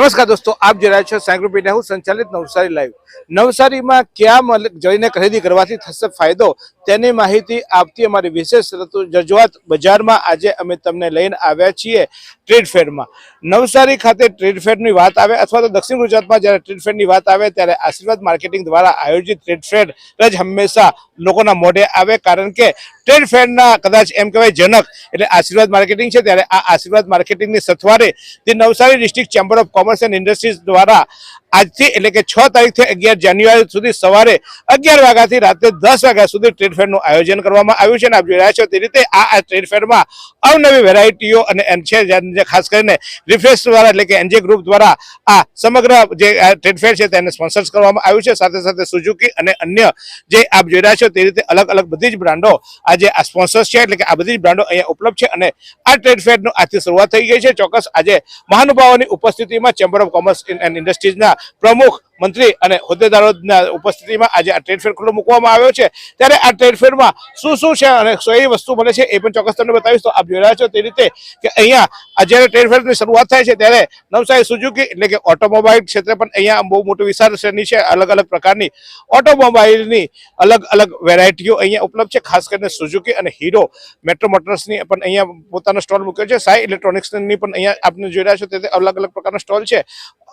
નમસ્કાર દોસ્તો, આપ જોઈ રહ્યા છો પીડિયા હું સંચાલિત નવસારી લાઈવ. નવસારીમાં ક્યાં મલ- જઈને ખરીદી કરવાથી થશે ફાયદો તેની માહિતી આપતી અમારી વિશેષ રજૂઆત બજારમાં આજે અમે તમને લઈને આવ્યા છીએ ટ્રેડ ફેરમાં. નવસારી ખાતે ટ્રેડ ફેરની વાત આવે અથવા તો દક્ષિણ ગુજરાતમાં જ્યારે ટ્રેડ ફેરની વાત આવે ત્યારે આશીર્વાદ માર્કેટિંગ દ્વારા આયોજિત ટ્રેડ ફેર જ હંમેશા લોકોના મોઢે આવે કારણ કે ટ્રેડ ફેરના કદાચ એમ કહેવાય જનક એટલે આશીર્વાદ માર્કેટિંગ છે, ત્યારે આ આશીર્વાદ માર્કેટિંગની સથવારે તે Navsari district chamber of commerce and industries દ્વારા આજથી એટલે કે છ તારીખથી અગિયાર જાન્યુઆરી સુધી સવારે અગિયાર વાગ્યાથી રાત્રે દસ વાગ્યા સુધી ટ્રેડ ફેરનું આયોજન કરવામાં આવ્યું છે અને આપ જોઈ રહ્યા છો તે રીતે આ ટ્રેડ ફેરમાં અવનવી વેરાયટીઓ અને છે ખાસ કરીને રિફ્રેશ દ્વારા એટલે કે એનજે ગ્રુપ દ્વારા આ સમગ્ર જે ટ્રેડ ફેર છે તેને સ્પોન્સર્સ કરવામાં આવ્યું છે. સાથે સાથે સુઝુકી અને અન્ય જે આપ જોઈ રહ્યા છો તે રીતે અલગ અલગ બધી જ બ્રાન્ડો આજે આ સ્પોન્સર્સ છે એટલે કે આ બધી જ બ્રાન્ડો અહીંયા ઉપલબ્ધ છે અને આ ટ્રેડ ફેરનું આજથી શરૂઆત થઈ ગઈ છે. ચોક્કસ આજે મહાનુભાવોની ઉપસ્થિતિમાં ચેમ્બર ઓફ કોમર્સ એન્ડ ઇન્ડસ્ટ્રીઝના પ્રમુખ મંત્રી અને હોદ્દેદારોના ઉપસ્થિતિમાં આજે આ ટ્રેડ ફેર ખુલ્લો મૂકવામાં આવ્યો છે. ત્યારે આ ટ્રેડ ફેરમાં શું શું છે અને કઈ વસ્તુ મળે છે એ પણ ચોક્કસ તમને બતાવીશ. તો આપ જોઈ રહ્યા છો તે રીતે કે અહીંયા જ્યારે ટ્રેડ ફેરની શરૂઆત થાય છે ત્યારે નવસારી, સુઝુકી એટલે કે ઓટોમોબાઈલ ક્ષેત્રે પણ અહીંયા બહુ મોટું વિશાળ શ્રેણી છે. અલગ અલગ પ્રકારની ઓટોમોબાઈલની અલગ અલગ વેરાયટીઓ અહીંયા ઉપલબ્ધ છે. ખાસ કરીને સુઝુકી અને હીરો મેટ્રો મોટર્સની પણ અહીંયા પોતાનો સ્ટોલ મૂક્યો છે. સાઈ ઇલેક્ટ્રોનિક્સની પણ અહીંયા આપને જોઈ રહ્યા છો તે અલગ અલગ પ્રકારનો સ્ટોલ છે.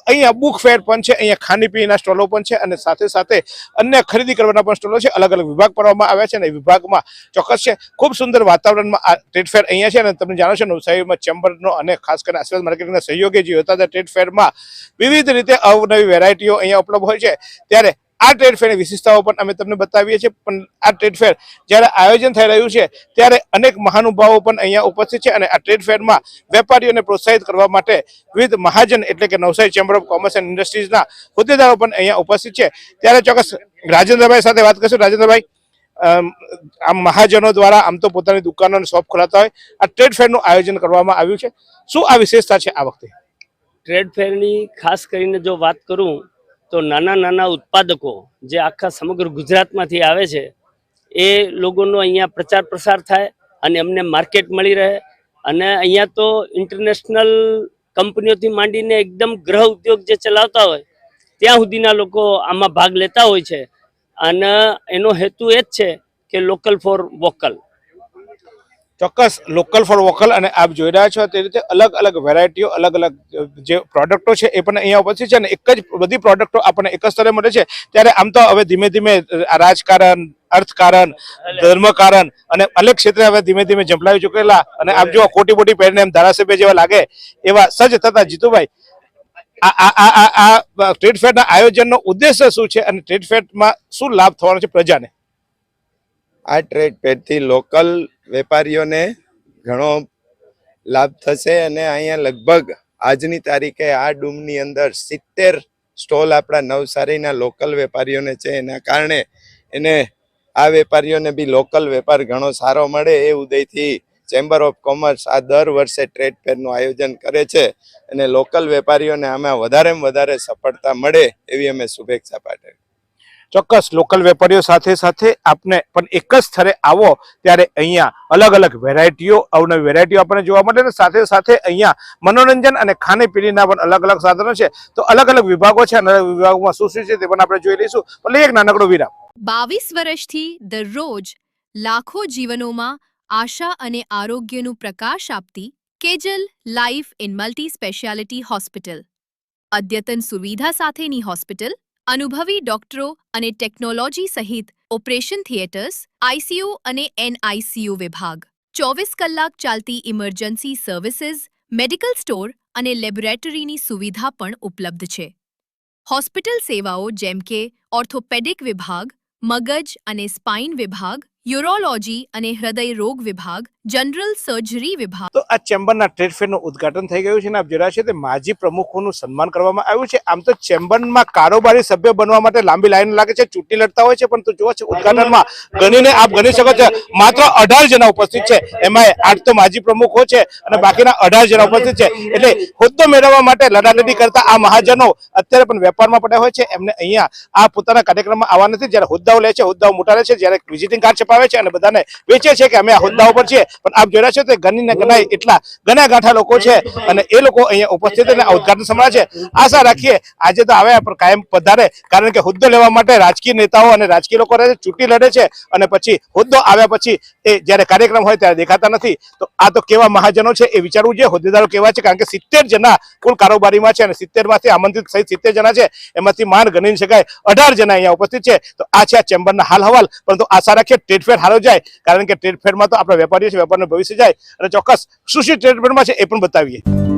અહીંયા બુક ફેર પણ છે. અહીંયા ખાણીપીણીના સ્ટોલો પણ છે અને સાથે સાથે અન્ય ખરીદી કરવાના પણ સ્ટોલો છે. અલગ અલગ વિભાગ પાડવામાં આવ્યા છે અને વિભાગમાં ચોક્કસ છે. ખૂબ સુંદર વાતાવરણમાં આ ટ્રેડ ફેર અહીંયા છે અને તમે જાણો છો નવસારીમાં ચેમ્બરનો અને ખાસ કરીને આશીર્વાદ માર્કેટિંગના સહયોગી જે હતા ટ્રેડ ફેરમાં વિવિધ રીતે અવનવી વેરાયટીઓ અહીંયા ઉપલબ્ધ હોય છે. ત્યારે આ ટ્રેડ ફેરની વિશેષતાઓ પણ અમે તમને બતાવીએ છીએ. પણ આ ટ્રેડ ફેર જ્યારે આયોજન થઈ રહ્યું છે, ત્યારે અનેક મહાનુભાવો પણ અહીંયા ઉપસ્થિત છે અને આ ટ્રેડ ફેરમાં વેપારીઓને પ્રોત્સાહિત કરવા માટે વિવિધ મહાજન એટલે કે Navsari chamber of commerce and ઇન્ડસ્ટ્રીઝના હોદ્દેદારો પણ અહીંયા ઉપસ્થિત છે. ત્યારે ચોક્કસ રાજેન્દ્રભાઈ સાથે વાત કરશું. રાજેન્દ્રભાઈ આમ મહાજનો દ્વારા આમ તો પોતાની દુકાનો શોપ ખોલાતા હોય. આ ટ્રેડ ફેરનું આયોજન કરવામાં આવ્યું છે. શું આ વિશેષતા છે આ વખતે? ટ્રેડ ફેરની ખાસ કરીને જો વાત કરું તો નાના નાના ઉત્પાદકો જે આખા સમગ્ર ગુજરાતમાંથી આવે છે, એ લોકોનો અહીંયા પ્રચાર પ્રસાર થાય અને અમને માર્કેટ મળી રહે. અને અહીંયા તો ઇન્ટરનેશનલ કંપનીઓથી માંડીને એકદમ ગ્રહ ઉદ્યોગ જે ચલાવતા હોય, ત્યાં સુધીના લોકો આમાં ભાગ લેતા હોય છે. અને એનો હેતુ એ જ છે કે લોકલ ફોર વોકલ ચોક્કસ લોકલ ફોર વોકલ અને આપ જોઈ રહ્યા છો તે રીતે અલગ અલગ વેરાયટીઓ અલગ અલગ જે પ્રોડક્ટો છે એ પણ અહીંયા ઉપસ્થિત છે અને એક જ બધી પ્રોડક્ટો આપણને એક જ સ્તરે મળે છે. ત્યારે આમ તો હવે ધીમે ધીમે રાજકારણ અર્થકારણ ધર્મકારણ અને અલગ ક્ષેત્રે હવે ધીમે ધીમે ઝંપલાવી ચૂકેલા અને આપ જો કોટી બોટી પહેરીને એમ ધારાસભ્ય જેવા લાગે એવા સજ્જ થતા જીતુભાઈ. આ આ આ આ આ ટ્રેડ ફેરના આયોજનનો ઉદ્દેશ્ય શું છે અને ટ્રેડ ફેરમાં શું લાભ થવાનો છે પ્રજાને? આ ટ્રેડ ફેરથી લોકલ વેપારીઓને ઘણો લાભ થશે અને અહીંયા લગભગ આજની તારીખે આ ડૂમની અંદર સિત્તેર સ્ટોલ આપણા નવસારીના લોકલ વેપારીઓને છે. એના કારણે એને આ વેપારીઓને બી લોકલ વેપાર ઘણો સારો મળે એ ઉદયથી ચેમ્બર ઓફ કોમર્સ આ દર વર્ષે ટ્રેડ ફેરનું આયોજન કરે છે અને લોકલ વેપારીઓને આમાં વધારેમાં વધારે સફળતા મળે એવી અમે શુભેચ્છા પાઠવી ચોક્કસ લોકલ વેપારીઓ સાથે સાથે આપને પણ એક જ સ્થળે આવો ત્યારે અહીંયા અલગ અલગ વેરાયટીઓ અવનવી વેરાયટીઓ આપણને જોવા મળે અને સાથે સાથે અહીંયા મનોરંજન અને ખાણીપીણીના પણ અલગ અલગ સાધનો છે. તો અલગ અલગ વિભાગો છે અને અલગ વિભાગોમાં શું શું છે તે પણ આપણે જોઈ લઈશું. પણ એક નાનકડો વિરામ. બાવીસ વર્ષથી દરરોજ લાખો જીવનોમાં આશા અને આરોગ્યનું પ્રકાશ આપતી Kejal life in multi speciality hospital. અદ્યતન સુવિધા સાથેની હોસ્પિટલ અનુભવી ડોક્ટરો અને ટેકનોલોજી સહિત ઓપરેશન થિયેટર્સ આઈસીયુ અને એનઆઈસીયુ વિભાગ. ચોવીસ કલાક ચાલતી ઇમરજન્સી સર્વિસીસ, મેડિકલ સ્ટોર અને લેબોરેટરીની સુવિધા પણ ઉપલબ્ધ છે. હોસ્પિટલ સેવાઓ જેમ કે ઓર્થોપેડિક વિભાગ, મગજ અને સ્પાઇન વિભાગ યુરોલોજી અને હૃદય રોગ વિભાગ, જનરલ સર્જરી વિભાગ. તો આ ચેમ્બરના ટ્રેડ ઉદ્ઘાટન થઈ ગયું છે અને આપ જોયા છે તે માજી પ્રમુખોનું સન્માન કરવામાં આવ્યું છે. આમ તો ચેમ્બરમાં કારોબારી સભ્ય બનવા માટે લાંબી લાઈન લાગે છે, ચૂંટણી લડતા હોય છે પણ તો જુઓ છે, ઉદઘાટનમાં ગણીને આપ ગણી શકો છો, માત્ર અઢાર જણા ઉપસ્થિત છે. એમાં આઠ તો માજી પ્રમુખો છે અને બાકીના અઢાર જણા ઉપસ્થિત છે. એટલે હોદ્દો મેળવવા માટે લડાલડી કરતા આ મહાજનો અત્યારે પણ વેપારમાં પડ્યા હોય છે. એમને અહીંયા આ પોતાના કાર્યક્રમમાં આવવા નથી. જ્યારે હોદ્દાઓ લે છે, હોદ્દાઓ મોટા લે છે. જ્યારે વિઝિટિંગ કાર્ડ છપાવે આવે છે અને બધાને વેચે છે કે અમે આ હોદ્દા ઉપર છીએ. પણ આપ રહ્યા છો તે ગણી ગણાય એટલા ગણા ગાંઠા લોકો છે અને એ લોકો અહીંયા ઉપસ્થિત અને ઉદઘાટન સંભળાય છે. આશા રાખીએ આજે તો આવ્યા પણ કાયમ પધારે. કારણ કે હોદ્દો લેવા માટે રાજકીય નેતાઓ અને રાજકીય લોકો રહે ચૂંટણી લડે છે અને પછી હોદ્દો આવ્યા પછી એ જ્યારે કાર્યક્રમ હોય ત્યારે દેખાતા નથી. તો આ તો કેવા મહાજનો છે એ વિચારવું જોઈએ. હોદ્દેદારો કેવા છે? કારણ કે સિત્તેર જણા કુલ કારોબારીમાં છે અને સિત્તેરમાંથી આમંત્રિત સહિત સિત્તેર જણા છે. એમાંથી માન ગણી શકાય. અઢાર જણા અહીંયા ઉપસ્થિત છે. તો આ છે આ ચેમ્બરના હાલ હવાલ પરંતુ આશા રાખીએ ટ્રેડ હારો જાય, કારણ કે ટ્રેડ ફેરમાં તો આપણા વેપારીઓ છે, વેપારનું ભવિષ્ય જાય, અને ચોક્કસ શું શું ટ્રેડ ફેરમાં છે એ પણ બતાવીએ.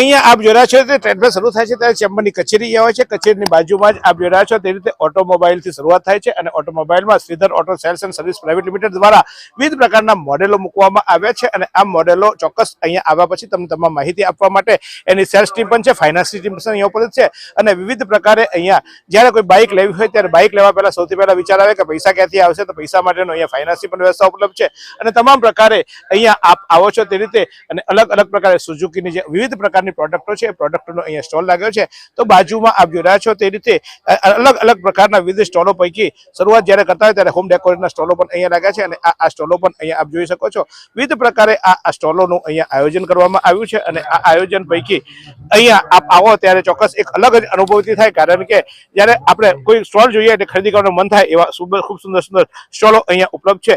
અહીંયા આપ જોઈ રહ્યા છો તે ટ્રેડ શરૂ થાય છે ત્યારે ચેમ્બરની કચેરી આવે છે. કચેરીની બાજુમાં જ આપ જોઈ છો તે રીતે ઓટોમોબાઈલથી શરૂઆત થાય છે અને ઓટોમોબાઈલમાં Shridhar auto sales and service private limited દ્વારા વિવિધ પ્રકારના મોડેલો મૂકવામાં આવ્યા છે અને આ મોડેલો ચોક્કસ અહીંયા આવ્યા પછી તમને તમામ માહિતી આપવા માટે એની સેલ્સ ટીમ પણ છે ફાઇનાન્સની ટીમ પણ અહીંયા ઉપલબ્ધ છે અને વિવિધ પ્રકારે અહીંયા જ્યારે કોઈ બાઇક લેવી હોય ત્યારે બાઇક લેવા પહેલાં સૌથી પહેલા વિચાર આવે કે પૈસા ક્યાંથી આવશે તો પૈસા માટેનો અહીંયા ફાઇનાન્સની પણ વ્યવસ્થા ઉપલબ્ધ છે અને તમામ પ્રકારે અહીંયા આપ આવો છો તે રીતે અને અલગ અલગ પ્રકારે સુઝુકીની જે વિવિધ પ્રકારની પ્રોડક્ટો છે પ્રોડક્ટોનો અહીંયા સ્ટોલ લાગ્યો છે. તો બાજુમાં આપ જોઈ રહ્યા છો તે રીતે અલગ અલગ પ્રકારના વિવિધ સ્ટોલો પૈકી શરૂઆત જ્યારે કરતા હોય ત્યારે હોમ ડેકોરેટના સ્ટોલો પણ અહીંયા લાગ્યા છે અને આ સ્ટોલો પણ અહીંયા આપ જોઈ શકો છો. વિવિધ પ્રકારે આ સ્ટોલોનું અહીંયા આયોજન કરવામાં આવ્યું છે અને આ આયોજન પૈકી અહીંયા આપ આવો ત્યારે ચોક્કસ એક અલગ જ અનુભૂતિ થાય, કારણ કે જ્યારે આપણે કોઈ સ્ટોલ જોઈએ એટલે ખરીદી કરવાનું મન થાય એવા ખૂબ સુંદર સુંદર સ્ટોલો અહીંયા ઉપલબ્ધ છે.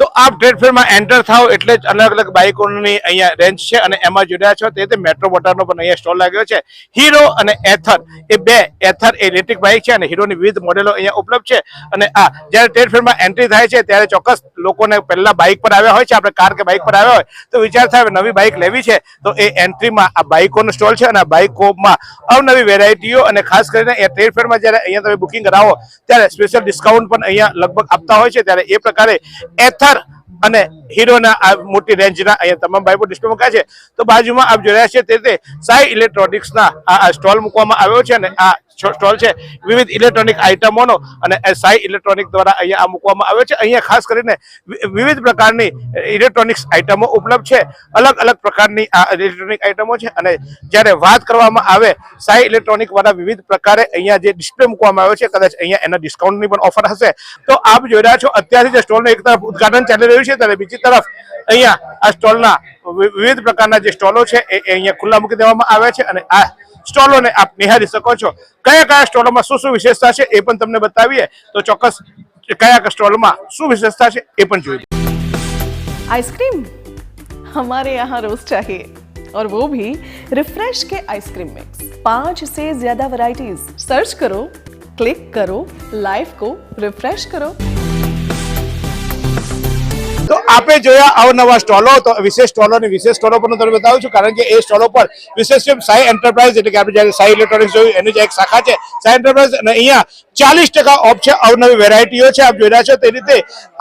તો આપ ટ્રેડ ફેરમાં એન્ટર થાવ એટલે જ અલગ અલગ બાઇકોની અહીંયા રેન્જ છે અને એમાં જોડ્યા છો. તે રીતે મેટ્રો મોટરનો પણ અહીંયા સ્ટોલ લાગ્યો છે. હીરો અને એથર એ બે એથર એ ઇલેક્ટ્રિક બાઇક છે અને હીરોની વિવિધ મોડેલો અહીંયા ઉપલબ્ધ છે. અને આ જ્યારે ટ્રેડ ફેરમાં એન્ટ્રી થાય છે ત્યારે ચોક્કસ લોકોને પહેલા બાઇક પર આવ્યા હોય છે. આપણે કાર કે બાઇક પર આવ્યા હોય તો વિચાર થાય નવી બાઇક લેવી છે. તો એ એન્ટ્રીમાં આ બાઇકોનો સ્ટોલ છે અને આ બાઇકોમાં અવનવી વેરાયટીઓ અને ખાસ કરીને એ ટ્રેડ ફેરમાં જ્યારે અહીંયા તમે બુકિંગ કરાવો ત્યારે સ્પેશિયલ ડિસ્કાઉન્ટ પણ અહીંયા લગભગ આપતા હોય છે. ત્યારે એ પ્રકારે એથર અને હીરોના આ મોટી રેન્જના અહીંયા તમામ બાઇકો ડિસ્પ્લે મૂક્યા છે. તો બાજુમાં આપ જોઈ રહ્યા છે તે સાઈ ઇલેક્ટ્રોનિક્સના આ સ્ટોલ મૂકવામાં આવ્યો છે અને આ સ્ટોલ છે. વિવિધ ઇલેક્ટ્રોનિક આઇટમોનો અને સાઈ ઇલેક્ટ્રોનિક દ્વારા અહીંયા આ મૂકવામાં આવ્યો છે. અહીંયા ખાસ કરીને વિવિધ પ્રકારની ઇલેક્ટ્રોનિક્સ આઇટમો ઉપલબ્ધ છે. અલગ અલગ પ્રકારની આ ઇલેક્ટ્રોનિક આઇટમો છે અને જ્યારે વાત કરવામાં આવે સાઈ ઇલેક્ટ્રોનિક વાળા વિવિધ પ્રકારે અહીંયા જે ડિસ્પ્લે મૂકવામાં આવ્યો છે, કદાચ અહીંયા એના ડિસ્કાઉન્ટની પણ ઓફર હશે. તો આપ જોઈ રહ્યા છો, અત્યારથી જે સ્ટોલનું એક તરફ ઉદઘાટન ચાલી રહ્યું છે, ત્યારે બીજી તરફ અહીંયા આ સ્ટોલના વિવિધ પ્રકારના જે સ્ટોલો છે, એ અહીંયા ખુલ્લા મૂકી દેવામાં આવ્યા છે અને આ સ્ટોલોને આપ નિહાળી શકો છો કયા કયા સ્ટોલોમાં શું શું વિશેષતા છે એ પણ તમને બતાવીએ તો ચોક્કસ કયા કયા સ્ટોલમાં શું વિશેષતા છે એ પણ જોઈએ आइसक्रीम हमारे यहाँ रोज चाहिए और वो भी रिफ्रेश के आइसक्रीम मिक्स पांच से ज्यादा वैरायटीज सर्च करो क्लिक करो लाइफ को रिफ्रेश करो તો આપે જોયા અવનવા સ્ટોલો, તો વિશેષ સ્ટોલોની વિશેષ સ્ટોલો પણ તમને બતાવું છું, કારણ કે એ સ્ટોલો પર વિશેષ સાઈ એન્ટરપ્રાઇઝ એટલે કે આપણે જ્યારે સાઈ ઇલેક્ટ્રોનિક્સ જોયું, એની જે એક શાખા છે. સાઈ એન્ટરપ્રાઇઝ અને અહીંયા ચાલીસ ટકા ઓફ છે, અવનવી વેરાયટીઓ છે, આપ જોઈ રહ્યા છો, તે રીતે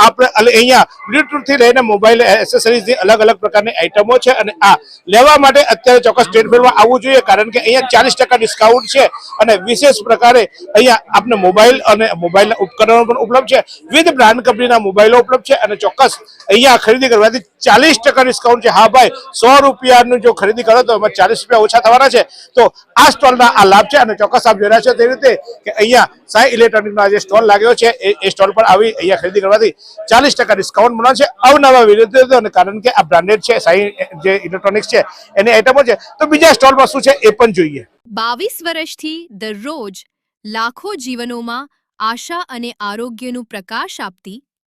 આપણે અહીંયા બ્લૂટૂથથી લઈને મોબાઈલ એસેસરીઝની અલગ અલગ પ્રકારની આઇટમો છે અને આ લેવા માટે અત્યારે ચોક્કસ ટ્રેડ ફેરમાં આવવું જોઈએ, કારણ કે અહીંયા ચાલીસ ટકા ડિસ્કાઉન્ટ છે અને વિશેષ પ્રકારે અહીંયા આપણે મોબાઈલ અને મોબાઈલના ઉપકરણો પણ ઉપલબ્ધ છે. વિવિધ બ્રાન્ડ કંપનીના મોબાઈલો ઉપલબ્ધ છે અને ચોક્કસ અહીંયા ખરીદી કરવાથી ચાલીસ ટકા ડિસ્કાઉન્ટ છે. હા ભાઈ, સો રૂપિયાનું જો ખરીદી કરો તો એમાં ચાલીસ રૂપિયા ઓછા થવાના છે. તો આ સ્ટોલના આ લાભ છે અને ચોક્કસ આપ જોઈ છો તે રીતે કે અહીંયા સાઈ ઇલેક્ટ્રોનિકનો જે સ્ટોલ લાગ્યો છે, એ સ્ટોલ પર આવી અહીંયા ખરીદી કરવાથી ચાલીસ ટકા ડિસ્કાઉન્ટ મળે છે. અવનવા વિરોધીઓ અને કારણ કે આ બ્રાન્ડેડ છે, સાઈ જે ઇલેક્ટ્રોનિક્સ છે, એની આઈટમો છે. તો બીજા સ્ટોલમાં શું છે એ પણ જોઈએ. બાવીસ વર્ષથી દરરોજ લાખો જીવનોમાં આશા અને આરોગ્યનું પ્રકાશ આપતી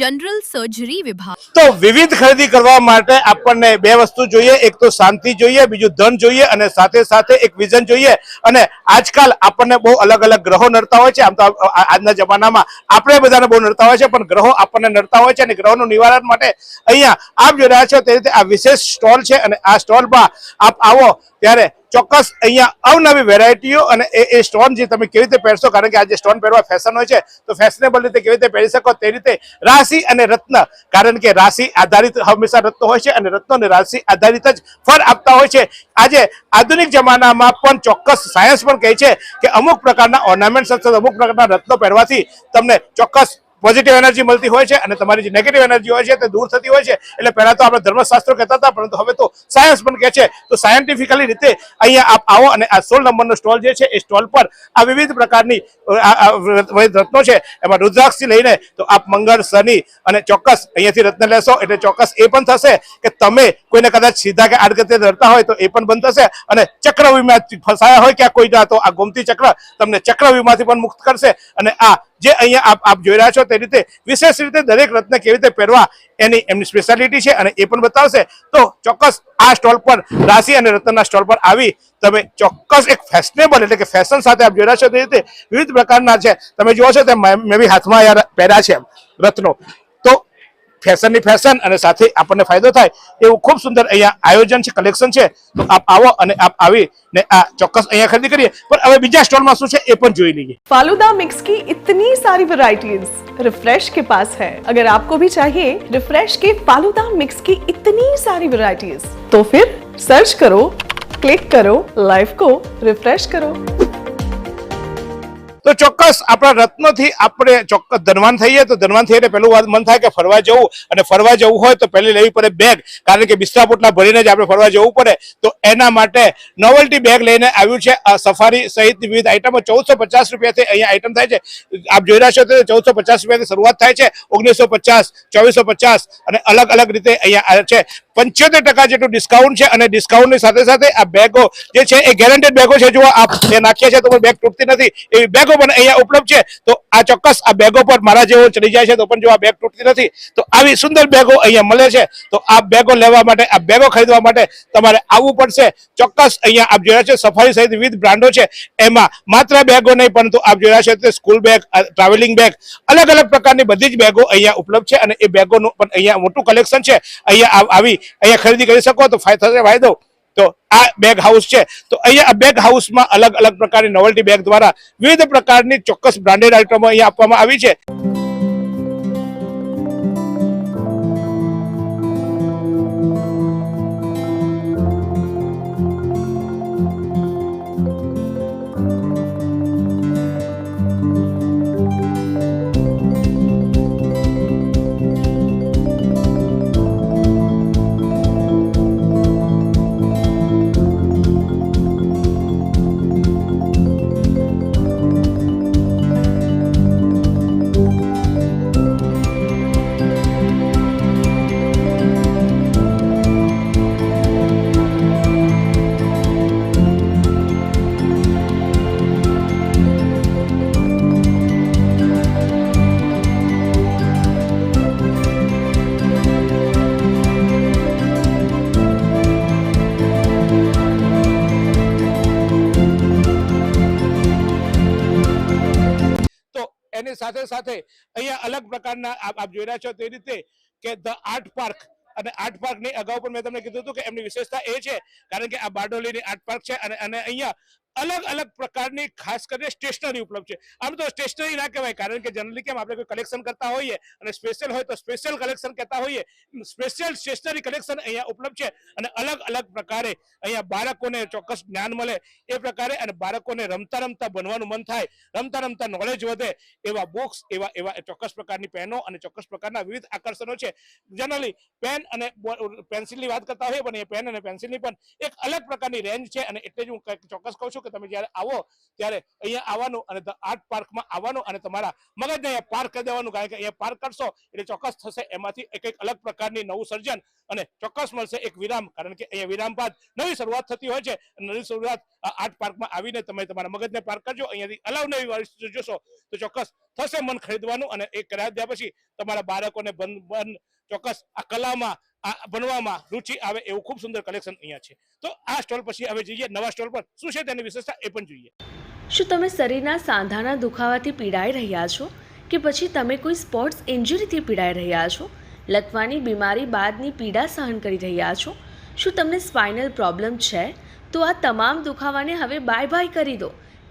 જનરલ સર્જરી વિભાગ. તો વિવિધ ખરીદી કરવા માટે આપણને બે વસ્તુ જોઈએ. એક તો શાંતિ જોઈએ, બીજું ધન જોઈએ અને સાથે સાથે એક વિઝન જોઈએ. અને આજકાલ આપણને બહુ અલગ અલગ ગ્રહો નડતા હોય છે. આમ તો આજના જમાનામાં આપણે બધાને બહુ નડતા હોય છે, પણ ગ્રહો આપણને નડતા હોય છે અને ગ્રહોનું નિવારણ માટે અહીંયા આપ જોઈ રહ્યા છો, તે રીતે આ વિશેષ સ્ટોલ છે અને આ સ્ટોલમાં આપ આવો ત્યારે ચોક્કસ અહીંયા અવનવી વેરાયટીઓ અને એ એ સ્ટોન જે તમે કેવી રીતે પહેરશો, કારણ કે આજે સ્ટોન પહેરવા ફેશન હોય છે, તો ફેશનેબલ રીતે કેવી રીતે પહેરી શકો, તે રીતે રાશિ અને રત્ન. કારણ કે રાશિ આધારિત હંમેશા રત્ન હોય છે અને રત્નો અને રાશિ આધારિત જ ફળ આપતા હોય છે. આજે આધુનિક જમાનામાં પણ ચોક્કસ સાયન્સ પણ કહે છે કે અમુક પ્રકારના ઓર્નામેન્ટ અમુક પ્રકારના રત્નો પહેરવાથી તમને ચોક્કસ પોઝિટિવ એનર્જી મળતી હોય છે અને તમારી જે નેગેટિવ એનર્જી હોય છે તે દૂર થતી હોય છે. એટલે પહેલા તો આપણે ધર્મશાસ્ત્રો કહેતા હતા, પરંતુ હવે તો સાયન્સ પણ કહે છે. તો સાયન્ટિફિકલી રીતે અહીંયા આપ આવો અને આ સોળ નંબરનો સ્ટોલ જે છે, એ સ્ટોલ પર આ વિવિધ પ્રકારની રત્નો છે, એમાં રુદ્રાક્ષથી લઈને તો આપ મંગળ, શનિ અને ચોક્કસ અહીંયાથી રત્ન લેશો. એટલે ચોક્કસ એ પણ થશે કે તમે કોઈને કદાચ સીધા કે આડગતે ધરતા હોય તો એ પણ બંધ થશે અને ચક્રવ્યૂહમાં ફસાયા હોય ક્યાં કોઈ તો આ ગોમતી ચક્ર તમને ચક્રવ્યૂહમાંથી પણ મુક્ત કરશે અને આ જે અહીંયા આપ આપ જોઈ રહ્યા છો તે રીતે વિશેષ રીતે દરેક રત્ન કેવી રીતે પહેરવા એની એમની સ્પેશિયાલિટી છે અને એ પણ બતાવશે. તો ચોક્કસ આ સ્ટોલ પર રાશિ અને રત્નના સ્ટોલ પર આવી તમે ચોક્કસ એક ફેશનેબલ એટલે કે ફેશન સાથે આપ જોઈ રહ્યા છો તે રીતે વિવિધ પ્રકારના છે. તમે જુઓ છો તે મેં બી હાથમાં યાર પહેર્યા છે રત્નો ફેશનની ફેશન અને સાથે આપણને ફાયદો થાય એવું ખૂબ સુંદર અહીંયા આયોજન છે કલેક્શન છે તો આપ આવો અને આપ આવી ને આ ચોક્કસ અહીંયા ખરીદી કરીએ પણ હવે બીજા સ્ટોલમાં શું છે એ પણ જોઈ લઈએ फालूदा मिक्स की इतनी सारी वैरायटीज रिफ्रेश के पास है अगर आपको भी चाहिए रिफ्रेश के फालूदा मिक्स की इतनी सारी वैरायटीज तो फिर सर्च करो क्लिक करो लाइफ को रिफ्रेश करो તો ચોક્કસ આપણા રત્નથી આપણે ચોક્કસ ધનવાન થઈએ તો ધનવાન થઈએ પેલું વાત મન થાય કે ફરવા જવું અને ફરવા જવું હોય તો પહેલી લેવી પડે બેગ કારણ કે બિસ્તરા પોટલા ભરીને જ આપણે ફરવા જવું પડે. તો એના માટે નોવેલ્ટી બેગ લઈને આવ્યું છે સફારી સહિતની વિવિધ આઈટમો ચૌદસો પચાસ રૂપિયાથી અહીંયા આઈટમ થાય છે. આપ જોઈ રહ્યા છો તો ચૌદસો પચાસ રૂપિયાથી શરૂઆત થાય છે. ઓગણીસો પચાસ, ચોવીસો પચાસ અને અલગ અલગ રીતે અહીંયા છે. પંચોતેર ટકા જેટલું ડિસ્કાઉન્ટ છે અને ડિસ્કાઉન્ટની સાથે સાથે આ બેગો જે છે એ ગેરંટેડ બેગો છે. જો આપ જે નાખીએ છે તો બેગ તૂટતી નથી. એવી બેગો પણ અહીંયા ઉપલબ્ધ છે. તો આ ચોક્કસ આ બેગો પર મારા જેવો ચડી જાય છે તો પણ જો આ બેગ તૂટતી નથી, તો આવી સુંદર બેગો અહીંયા મળે છે. તો આ બેગો લેવા માટે, આ બેગો ખરીદવા માટે તમારે આવવું પડશે. ચોક્કસ અહીંયા આપ જોયા છે, સફારી સહિત વિવિધ બ્રાન્ડો છે. એમાં માત્ર બેગો નહીં, પરંતુ આપ જોયા છે તે સ્કૂલ બેગ ટ્રાવેલિંગ બેગ અલગ અલગ પ્રકારની બધી જ બેગો અહીંયા ઉપલબ્ધ છે અને એ બેગોનું પણ અહીંયા મોટું કલેક્શન છે. અહીંયા આવી અહીંયા ખરીદી કરી શકો તો થશે ફાયદો તો આ બેગ હાઉસ છે. તો અહીંયા બેગ હાઉસમાં અલગ અલગ પ્રકારની નોવેલ્ટી બેગ દ્વારા વિવિધ પ્રકારની ચોક્કસ બ્રાન્ડેડ આઇટમો અહીંયા આપવામાં આવી છે. સાથે સાથે અહીંયા અલગ પ્રકારના આપ જોઈ રહ્યા છો તે રીતે કે ધ આર્ટ પાર્ક અને આર્ટ પાર્કની અગાઉ પણ મેં તમને કીધું હતું કે એમની વિશેષતા એ છે કારણ કે આ બારડોલીની આર્ટ પાર્ક છે અને અને અહીંયા અલગ અલગ પ્રકારની, ખાસ કરીને સ્ટેશનરી ઉપલબ્ધ છે. આમ તો સ્ટેશનરી ના કહેવાય, કારણ કે જનરલી કેમ આપણે કોઈ કલેક્શન કરતા હોઈએ અને સ્પેશિયલ હોય તો સ્પેશિયલ કલેક્શન કહેતા હોઈએ સ્પેશિયલ સ્ટેશનરી કલેક્શન અહીંયા ઉપલબ્ધ છે અને અલગ અલગ પ્રકારે અહીંયા બાળકોને ચોક્કસ જ્ઞાન મળે એ પ્રકારે અને બાળકોને રમતા રમતા બનવાનું મન થાય, રમતા રમતા નોલેજ વધે એવા બુક્સ એવા એવા ચોક્કસ પ્રકારની પેનો અને ચોક્કસ પ્રકારના વિવિધ આકર્ષણો છે. જનરલી પેન અને પેન્સિલની વાત કરતા હોઈએ પણ એ પેન અને પેન્સિલની પણ એક અલગ પ્રકારની રેન્જ છે અને એટલે જ હું ચોક્કસ કહું છું કે તમે જ્યારે આવો ત્યારે અહીંયા આવવાનું અને આર્ટ પાર્કમાં આવવાનું અને તમારા મગજને અહીંયા પાર્ક કરી દેવાનું. કારણ કે અહીંયા પાર્ક કરશો એટલે ચોક્કસ થશે. એમાંથી એક એક અલગ પ્રકારની નવું સર્જન અને ચોક્કસ મળશે એક વિરામ. કારણ કે અહીંયા વિરામ બાદ નવી શરૂઆત થતી હોય છે. નવી શરૂઆત આર્ટ પાર્કમાં આવીને તમે તમારા મગજને પાર્ક કરજો. અહીંયાથી અલાવ નવી વસ્તુ જોશો તો ચોક્કસ થશે મન ખરીદવાનું અને એ કરાવી દીધા પછી તમારા બાળકોને બન બન ચોક્કસ આ કલામાં ભણવામાં રુચિ આવે એવું ખૂબ સુંદર કલેક્શન અહીંયા છે. તો આ સ્ટોલ પછી હવે જઈએ નવા સ્ટોલ પર. શું છે તેની વિશેષતા એ પણ જોઈએ. શું તમે શરીરના સાંધાના દુખાવાથી પીડાઈ રહ્યા છો? કે પછી તમે કોઈ સ્પોર્ટ્સ ઇન્જરીથી પીડાઈ રહ્યા છો? લકવાની બીમારી બાદની પીડા સહન કરી રહ્યા છો? શું તમને સ્પાઇનલ પ્રોબ્લેમ છે? તો આ તમામ દુખાવાને હવે બાય બાય કરી દો.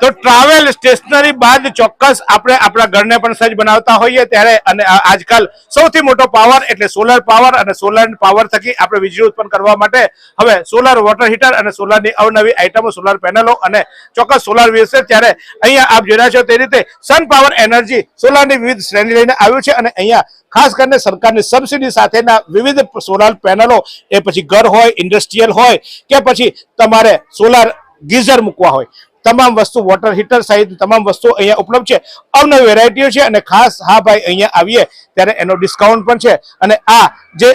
તો ટ્રાવેલ સ્ટેશનરી બાદ ચોક્કસ આપણે આપણા ઘરને પણ સજ્જ બનાવતા હોઈએ ત્યારે અને આજકાલ સૌથી મોટો પાવર એટલે સોલર પાવર અને સોલર પાવર થકી આપણે વીજળી ઉત્પન્ન કરવા માટે હવે સોલર વોટર હીટર અને સોલરની અવનવી આઇટમો સોલર પેનલો અને ચોક્કસ સોલર વિશે ત્યારે અહીંયા આપ જોઈ છો તે રીતે સન પાવર એનર્જી સોલરની વિવિધ શ્રેણી લઈને આવ્યું છે અને અહીંયા ખાસ કરીને સરકારની સબસિડી સાથેના વિવિધ સોલર પેનલો એ પછી ઘર હોય ઇન્ડસ્ટ્રીયલ હોય કે પછી તમારે સોલર ગીઝર મૂકવા હોય. તમામ વસ્તુ વોટર હીટર સહિત તમામ વસ્તુ અહીંયા ઉપલબ્ધ છે. અવનવી વેરાયટીઓ છે અને ખાસ હા ભાઈ અહીંયા આવીએ ત્યારે એનો ડિસ્કાઉન્ટ પણ છે. અને આ જે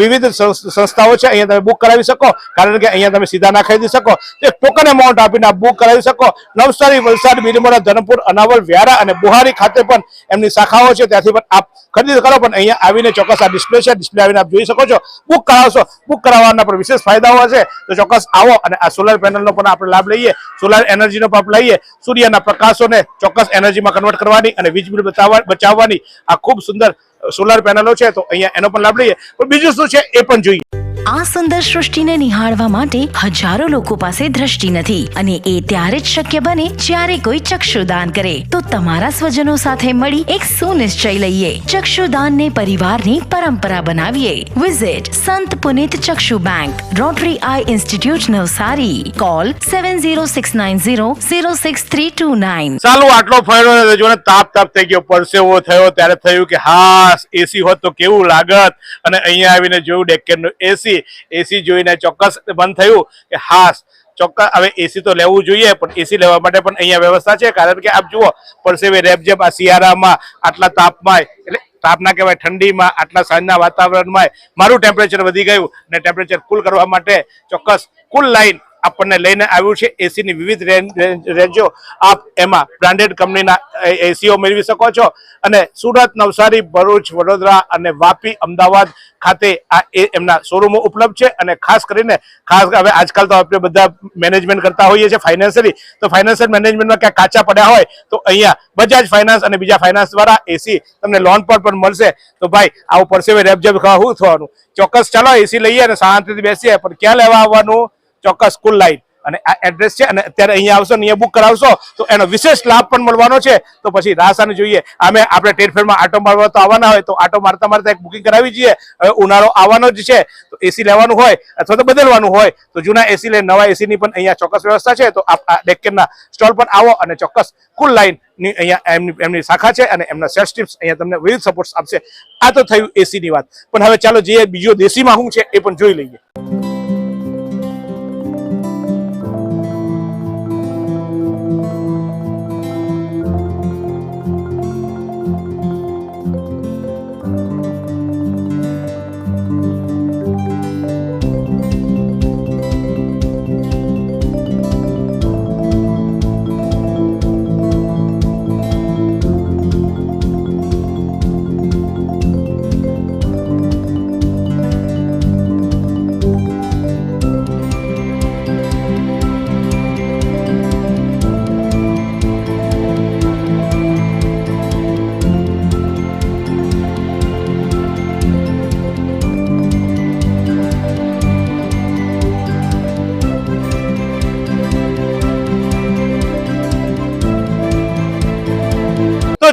વિવિધ સંસ્થાઓ છે અહીંયા તમે બુક કરાવી શકો. કારણ કે અહીંયા તમે સીધા ના ખરીદી શકો. એક ટોકન એમાઉન્ટ આપીને બુક કરાવી શકો. નવસારી, વલસાડ બીલીમોરા ધરમપુર, અનાવલ, વ્યારા અને બુહારી ખાતે પણ એમની શાખાઓ છે. ત્યાંથી પણ આપ ખરીદી કરો. પણ અહીંયા આવીને ચોક્કસ આ ડિસ્પ્લે છે. ડિસ્પ્લે આવીને આપ જોઈ શકો છો. બુક કરાવશો. બુક કરાવવાના પણ વિશેષ ફાયદાઓ હશે. તો ચોક્કસ આવો અને આ સોલર પેનલનો પણ આપણે લાભ લઈએ. સોલર એનર્જીનો પાપ લઈએ સૂર્યના પ્રકાશોને ચોક્કસ એનર્જીમાં કન્વર્ટ કરવાની અને વીજ બિલ બચાવવા, બચાવવાની આ ખૂબ સુંદર સોલર પેનલો છે, તો અહીંયા એનો પણ લાભ લઈએ. પણ બીજું શું છે એ પણ જોઈએ. આ સુંદર સૃષ્ટિને નિહાળવા માટે હજારો લોકો પાસે દ્રષ્ટિ નથી અને એ ત્યારે જ શક્ય બને જ્યારે કોઈ ચક્ષુદાન કરે. તો તમારા સ્વજનો સાથે મળી એક સુનિશ્ચય લઈએ. ચક્ષુદાનને પરિવારની પરંપરા બનાવીએ. Visit Sant Punit Chakshu bank rotary eye institute Navsari. Call seven zero six nine zero zero six three two nine ચાલો, આટલો ફર્યો જો તાપ તાપ થઈ ગયો. પરસેવો થયો, ત્યારે થયું કે હા એસી હોત તો કેવું લાગત? અને અહીંયા આવીને જોયું ડેક્કનનું એસી એસી જોઈને ચોક્કસ બંધ થયું કે હાસ ચોક્કસ હવે એસી તો લેવું જોઈએ, પણ એસી લેવા માટે પણ અહીંયા વ્યવસ્થા છે. કારણ કે આપ જુઓ, પરસેવે રેબજેબ આ શિયાળામાં આટલા તાપમાં, એટલે તાપ ના કહેવાય ઠંડીમાં, આટલા સાંજના વાતાવરણમાં મારું ટેમ્પરેચર વધી ગયું ને ટેમ્પરેચર કુલ કરવા માટે ચોક્કસ કુલ લાઈન આપણને લઈને આવ્યું છે. એસીની વિવિધ રેન્જ- આપ એમાં બ્રાન્ડેડ કંપનીના એસીઓ મેળવી શકો છો. અને સુરત, નવસારી, ભરૂચ, વડોદરા અને વાપી, અમદાવાદ ખાતે આ એમના શોરૂમો ઉપલબ્ધ છે. અને ખાસ કરીને, ખાસ હવે આજકાલ તો આપણે બધા મેનેજમેન્ટ કરતા હોઈએ છીએ ફાઇનાન્શિયલી. તો ફાઇનાન્શિયલ મેનેજમેન્ટમાં ક્યાંક કાચા પડ્યા હોય તો અહીંયા બજાજ ફાઇનાન્સ અને બીજા ફાઇનાન્સ દ્વારા એસી તમને લોન પર પણ મળશે. તો ભાઈ આવું પરસેવે રેબજેબ ખાવા શું થવાનું. ચોક્કસ ચાલો એસી લઈએ અને શાંતિથી બેસીએ. પણ ક્યાં લેવા આવવાનું? ચોક્કસ કુલ લાઈન અને આ એડ્રેસ છે, અને અત્યારે અહીંયા આવશો ને અહીંયા બુક કરાવશો, તો એનો વિશેષ લાભ પણ મળવાનો છે. તો પછી રાસાને જોઈએ અમે આપણે ટેરફેરમાં આટો મારવા તો આવવાના હોય, તો આટો મારતા મારતા એક બુકિંગ કરાવી જઈએ. હવે ઉનાળો આવવાનો જ છે, તો એસી લેવાનું હોય, અથવા તો બદલવાનું હોય, તો જૂના એસી લઈને નવા એસીની પણ અહીંયા ચોક્કસ વ્યવસ્થા છે. તો આ ડેક્કેનના સ્ટોલ પર આવો અને ચોક્કસ કુલ લાઈન અહીંયા એમની એમની શાખા છે અને એમના સેલ્સ ટિપ્સ અહીંયા તમને વિવિધ સપોર્ટ આપશે. આ તો થયું એસીની વાત. પણ હવે ચાલો જઈએ બીજો દેશીમાં શું છે એ પણ જોઈ લઈએ.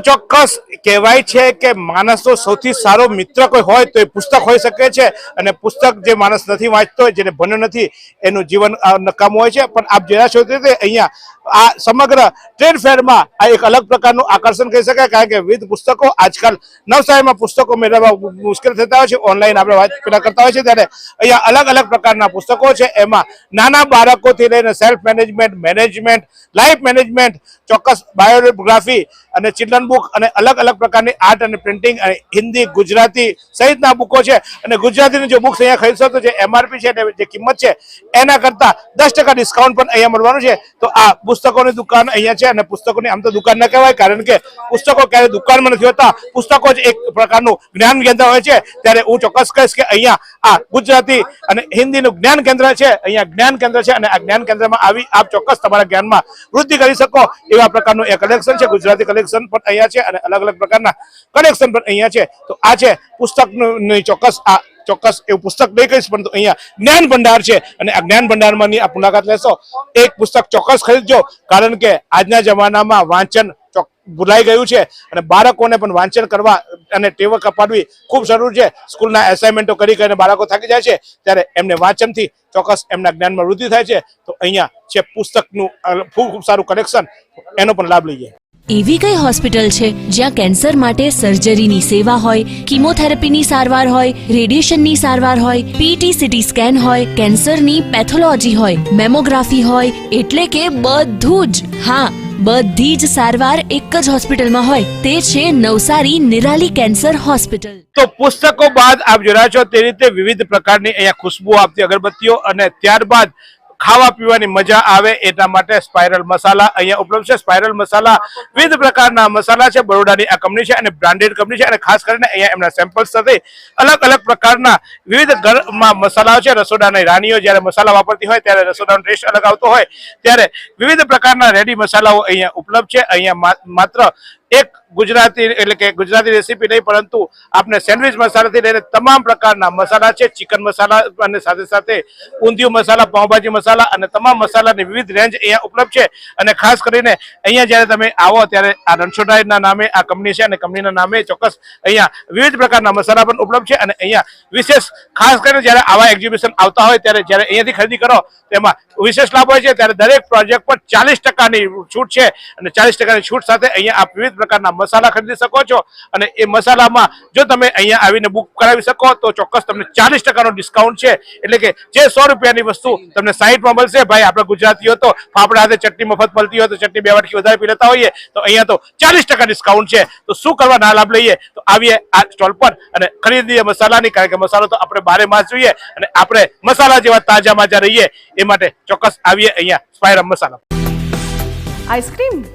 ચોક્કસ કહેવાય છે કે માણસનો સૌથી સારો મિત્ર કોઈ હોય તો એ પુસ્તક હોઈ શકે છે અને પુસ્તક જે માણસ નથી વાંચતો હોય જેને ભણ્યો નથી, એનું જીવન નકામું હોય છે. પણ આપ જોયા છો તે અહીંયા આ સમગ્ર ટ્રેડ ફેરમાં આ એક અલગ પ્રકારનું આકર્ષણ કહી શકાય, કારણ કે વિવિધ પુસ્તકો આજકાલ નવસારીમાં પુસ્તકો મેળવવા મુશ્કેલ થતા હોય છે. ઓનલાઈન આપણે વાત પેલા કરતા હોય છે, ત્યારે અહીંયા અલગ અલગ પ્રકારના પુસ્તકો છે. એમાં નાના બાળકોથી લઈને self management management life management ચોક્કસ બાયોગ્રાફી અને ચિલ્ડ્રન બુક અને અલગ અલગ પ્રકારની આર્ટ અને પ્રિન્ટિંગ અને હિન્દી, ગુજરાતી સહિતના બુકો છે. અને ગુજરાતીની જો બુક્સ અહીંયા ખરીદશો તો જે એમઆરપી છે, જે કિંમત છે, એના કરતા દસ ડિસ્કાઉન્ટ પણ અહીંયા મળવાનું છે. તો આ પુસ્તકોની દુકાન અહીંયા છે અને પુસ્તકોની આમ તો દુકાન ન કહેવાય, કારણ કે પુસ્તકો ક્યારે દુકાનમાં નથી હોતા. પુસ્તકો જ એક પ્રકારનું જ્ઞાન કેન્દ્ર હોય છે. ત્યારે હું ચોક્કસ કહીશ કે અહીંયા આ ગુજરાતી અને હિન્દીનું જ્ઞાન કેન્દ્ર છે. અહીંયા જ્ઞાન કેન્દ્ર છે અને આ જ્ઞાન કેન્દ્રમાં આવી આપ ચોક્કસ તમારા જ્ઞાનમાં વૃદ્ધિ કરી શકો એવા પ્રકારનું એ કલેક્શન છે. ગુજરાતી કલેક્શન પણ અહીંયા છે અને અલગ અલગ પ્રકારના કલેક્શન પણ અહીંયા છે. તો આ છે પુસ્તકની ચોક્કસ આ ચોક્કસ એવું પુસ્તક નહીં કહીશ, પરંતુ અહીંયા જ્ઞાન ભંડાર છે અને આ જ્ઞાન ભંડારમાંની આ મુલાકાત લેશો. એક પુસ્તક ચોક્કસ ખરીદજો, કારણ કે આજના જમાનામાં વાંચન ભૂલાઈ ગયું છે અને બાળકોને પણ વાંચન કરવા અને ટેવ કપાડવી ખૂબ જરૂર છે. સ્કૂલના એસાઇનમેન્ટો કરી કરીને બાળકો થાકી જાય છે, ત્યારે એમને વાંચનથી ચોક્કસ એમના જ્ઞાનમાં વૃદ્ધિ થાય છે. તો અહીંયા છે પુસ્તકનું ખૂબ ખૂબ સારું કલેક્શન એનો પણ લાભ લઈએ. એવી કઈ હોસ્પિટલ છે જ્યાં કેન્સર માટે સર્જરીની સેવા હોય, કિમોથેરાપીની સારવાર હોય, રેડિયેશનની સારવાર હોય પીટી સીટી સ્કેન હોય, કેન્સરની પેથોલોજી હોય, મેમોગ્રાફી હોય, એટલે કે બધું જ. હા, બધી જ સારવાર એક જ હોસ્પિટલમાં હોય, તે છે નવસારી નિરાલી કેન્સર હોસ્પિટલ. તો પુસ્તકો બાદ આપ જોડાયા છો તે રીતે વિવિધ પ્રકારની અહીંયા ખુશ્બુ આપતી અગરબત્તીઓ અને ત્યારબાદ ખાવા પીવાની મજા આવે એટલા માટે સ્પાઇરલ મસાલા અહીંયા ઉપલબ્ધ છે. સ્પાઇરલ મસાલા વિવિધ પ્રકારના મસાલા છે. બરોડાની આ કંપની છે અને બ્રાન્ડેડ કંપની છે અને ખાસ કરીને અહીંયા એમના સેમ્પલ્સ સાથે અલગ અલગ પ્રકારના વિવિધ ઘરમાં મસાલાઓ છે. રસોડાની રાણીઓ જ્યારે મસાલા વાપરતી હોય ત્યારે રસોડાનો ટેસ્ટ અલગ આવતો હોય. ત્યારે વિવિધ પ્રકારના રેડી મસાલાઓ અહીંયા ઉપલબ્ધ છે. અહીંયા માત્ર એક ગુજરાતી એટલે કે ગુજરાતી રેસીપી નહીં, પરંતુ આપણે સેન્ડવિચ મસાલાથી લઈને તમામ પ્રકારના મસાલા છે, ચિકન મસાલા અને સાથે સાથે ઊંધિયું મસાલા, પાઉંભાજી મસાલા અને તમામ મસાલાની વિવિધ રેન્જ અહીંયા ઉપલબ્ધ છે. અને ખાસ કરીને અહીંયા જ્યારે તમે આવો ત્યારે આ રણછોડાઈના નામે આ કંપની છે અને કંપનીના નામે ચોક્કસ અહીંયા વિવિધ પ્રકારના મસાલા પણ ઉપલબ્ધ છે અને અહીંયા વિશેષ ખાસ કરીને જ્યારે આવા એક્ઝિબિશન આવતા હોય ત્યારે જ્યારે અહીંયાથી ખરીદી કરો તેમાં વિશેષ લાભ હોય છે. ત્યારે દરેક પ્રોજેક્ટ પર ચાલીસ ટકાની છૂટ છે અને ચાલીસ ટકાની છૂટ સાથે અહીંયા આ વિવિધ પ્રકારના મસાલા ખરીદી શકો છો અને એ મસાલામાં જો તમે અહીંયા આવીને બુક કરાવી શકો તો ચોક્કસ તમને ચાલીસ ટકાનો ડિસ્કાઉન્ટ છે. એટલે કે જે સો રૂપિયાની વસ્તુ તમને સાઈઠમાં મળશે, ભાઈ આપણે ગુજરાતીઓ તો ફાફડા હાથે ચટણી મફત મળતી હોય તો ચટણી બે વાટકી વધારે પી લેતા હોઈએ, તો અહીંયા તો ચાલીસ ટકા ડિસ્કાઉન્ટ છે. તો શું કરવા ના લાભ લઈએ? તો આવીએ આ સ્ટોલ પર અને ખરીદીએ મસાલાની, કારણ કે મસાલો તો આપણે બારે માસ જોઈએ અને આપણે મસાલા જેવા તાજા માજા રહીએ એ માટે ચોક્કસ આવીએ અહીંયા સ્પાયરમ મસાલા. આઈસ્ક્રીમ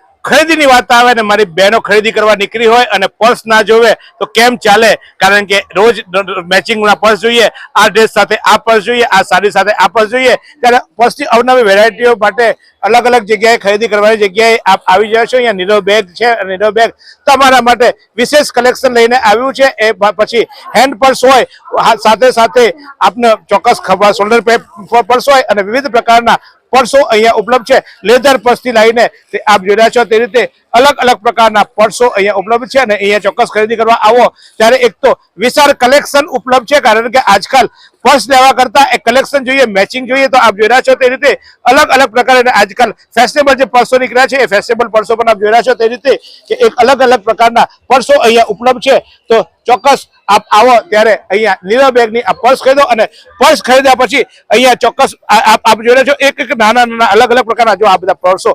ખરીદીની વાત આવે ને મારી બહેનો ખરીદી કરવા નીકળી હોય અને પર્સ ના જોવે, તો કેમ ચાલે? કારણ કે રોજ મેચિંગના પર્સ જોઈએ, આ ડ્રેસ સાથે આ પર્સ જોઈએ, આ સાડી સાથે આ પર્સ જોઈએ. ત્યારે પર્સની અવનવી વેરાયટીઓ માટે અલગ અલગ જગ્યાએ ખરીદી કરવાની જગ્યાએ આપ આવી જાય છો અહીંયા નીરવ બેગ છે, નીરવ બેગ તમારા માટે વિશેષ કલેક્શન લઈને આવ્યું છે. એ પછી હેન્ડ પર્સ હોય સાથે સાથે આપને ચોક્કસ ખબર શોલ્ડર પર્સ હોય અને વિવિધ પ્રકારના પર્સો અહીંયા ઉપલબ્ધ છે. લેધર પર્સથી લઈને તે આપ જોઈ છો તે રીતે અલગ અલગ પ્રકારના પર્સો અહીંયા ઉપલબ્ધ છે અને અહીંયા ચોક્કસ ખરીદી કરવા આવો ત્યારે એક તો વિશાળ કલેક્શન ઉપલબ્ધ છે કારણ કે આજકાલ પર્સ લેવા કરતા એક કલેક્શન જોઈએ, મેચિંગ જોઈએ તો આપ જોઈ છો તે રીતે અલગ અલગ પ્રકારે અને આજકાલ ફેશનેબલ જે પર્સો નીકળ્યા છે એ ફેશનેબલ પર્સો પણ આપ જોઈ છો તે રીતે કે એક અલગ અલગ પ્રકારના પર્સો અહીંયા ઉપલબ્ધ છે. તો ચોક્કસ આપ આવો ત્યારે અહીંયા લીલા બેગની આ પર્સ ખરીદો અને પર્સ ખરીદ્યા પછી અહીંયા ચોક્કસ આપ આપ જોઈ રહ્યા છો, એક એક નાના નાના, અલગ અલગ પ્રકારના જો આ બધા પર્સો,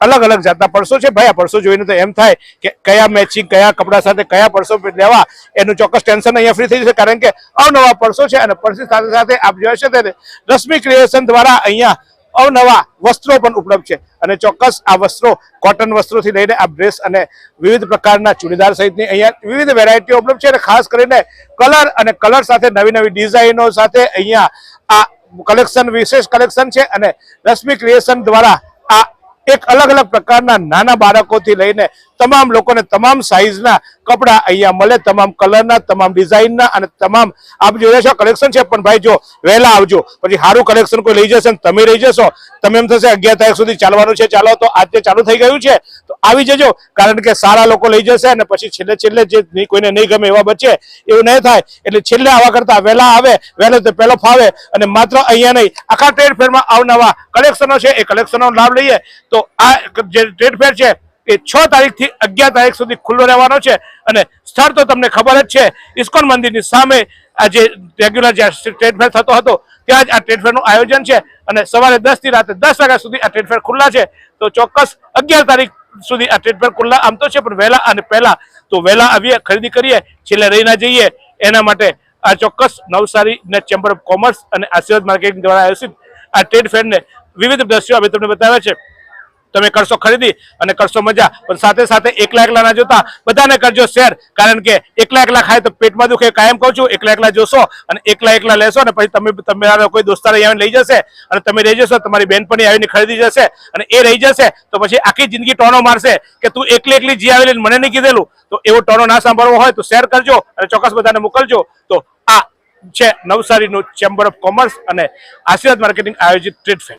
અલગ અલગ જાતના પરસો છે. ભાઈ, આ પરસો જોઈને તો એમ થાય કે કયા મેચિંગ કયા કપડા સાથે કયા પરસો લેવા, એનું ચોક્કસ ટેન્શન અહીંયા ફ્રી થઈ જશે, કારણ કે અવનવા પરસો છે અને પર્સની સાથે સાથે આપ જોઈ ત્યારે રશ્મિ ક્રિએશન દ્વારા અહીંયા અવનવા વસ્ત્રો પણ ઉપલબ્ધ છે. અને ચોક્કસ આ વસ્ત્રો કોટન વસ્ત્રોથી લઈને આ ડ્રેસ અને વિવિધ પ્રકારના ચૂડીદાર સહિતની અહીંયા વિવિધ વેરાયટીઓ ઉપલબ્ધ છે. અને ખાસ કરીને કલર અને કલર સાથે નવી નવી ડિઝાઇનો સાથે અહીંયા આ કલેક્શન વિશેષ કલેક્શન છે. અને રશ્મિ ક્રિએશન દ્વારા આ એક અલગ અલગ પ્રકારના નાના બાળકોથી લઈને તમામ લોકોને તમામ સાઇઝના કપડાં અહીંયા મળે, તમામ કલરના તમામ ડિઝાઇનના અને તમામ આપ જોઈ રહ્યા કલેક્શન છે, પણ ભાઈ જો વહેલા આવજો. પછી સારું કલેક્શન કોઈ લઈ જશે તમે લઈ જશો, તમે એમ થશે અગિયાર તારીખ સુધી ચાલવાનું છે, ચાલો તો આજે ચાલુ થઈ ગયું છે, તો આવી જજો. કારણ કે સારા લોકો લઈ જશે અને પછી છેલ્લે છેલ્લે જે કોઈને નહીં ગમે એવા બચે, એવું નહીં થાય. એટલે છેલ્લે આવા કરતા વહેલા આવે, વહેલો તો પહેલો ફાવે અને માત્ર અહીંયા નહીં. આખા ટ્રેડ ફેરમાં અવનવા કલેક્શનો છે, એ કલેક્શનનો લાભ લઈએ. તો આ જે ટ્રેડ ફેર છે એ છ તારીખથી અગિયાર તારીખ સુધી ખુલ્લો રહેવાનો છે. અને સ્થળ તો તમને ખબર જ છે, ઇસ્કોન મંદિરની સામે આ જે રેગ્યુલર જ્યાં ટ્રેડ ફેર થતો હતો, ત્યાં જ આ ટ્રેડ ફેરનું આયોજન છે. અને સવારે દસથી રાતે દસ વાગ્યા સુધી આ ટ્રેડ ફેર ખુલ્લા છે. તો ચોક્કસ અગિયાર તારીખ સુધી આ ટ્રેડ ફેર ખુલ્લા, આમ તો છે, પણ વહેલા અને પહેલા. તો વહેલા આવીએ, ખરીદી કરીએ, છેલ્લે રહી ના જઈએ. એના માટે આ ચોક્કસ નવસારી ને ચેમ્બર ઓફ કોમર્સ અને આશીર્વાદ માર્કેટિંગ દ્વારા આયોજિત આ ટ્રેડ ફેરને વિવિધ દ્રશ્યો અમે તમને બતાવ્યા છે. તમે કરશો ખરીદી અને કરશો મજા. પણ સાથે સાથે એકલા એકલા ના જોતા બધાને કરજો શેર. કારણ કે એકલા એકલા ખાય તો પેટમાં દુખે કાયમ કહું છું, એકલા એકલા જોશો અને એકલા એકલા લેશો ને પછી તમે તમારા કોઈ દોસ્તાર આવીને લઈ જશે અને તમે રહી જશો, તમારી બહેનપણી આવીને ખરીદી જશે અને એ રહી જશે, તો પછી આખી જિંદગી ટોનો મારશે કે તું એકલી એકલી જી આવેલી મને નહીં કીધેલું. તો એવો ટોનો ના સાંભળવો હોય તો શેર કરજો અને ચોક્કસ બધાને મોકલજો. તો આ છે નવસારીનું ચેમ્બર ઓફ કોમર્સ અને આશીર્વાદ માર્કેટિંગ આયોજિત ટ્રેડ ફેર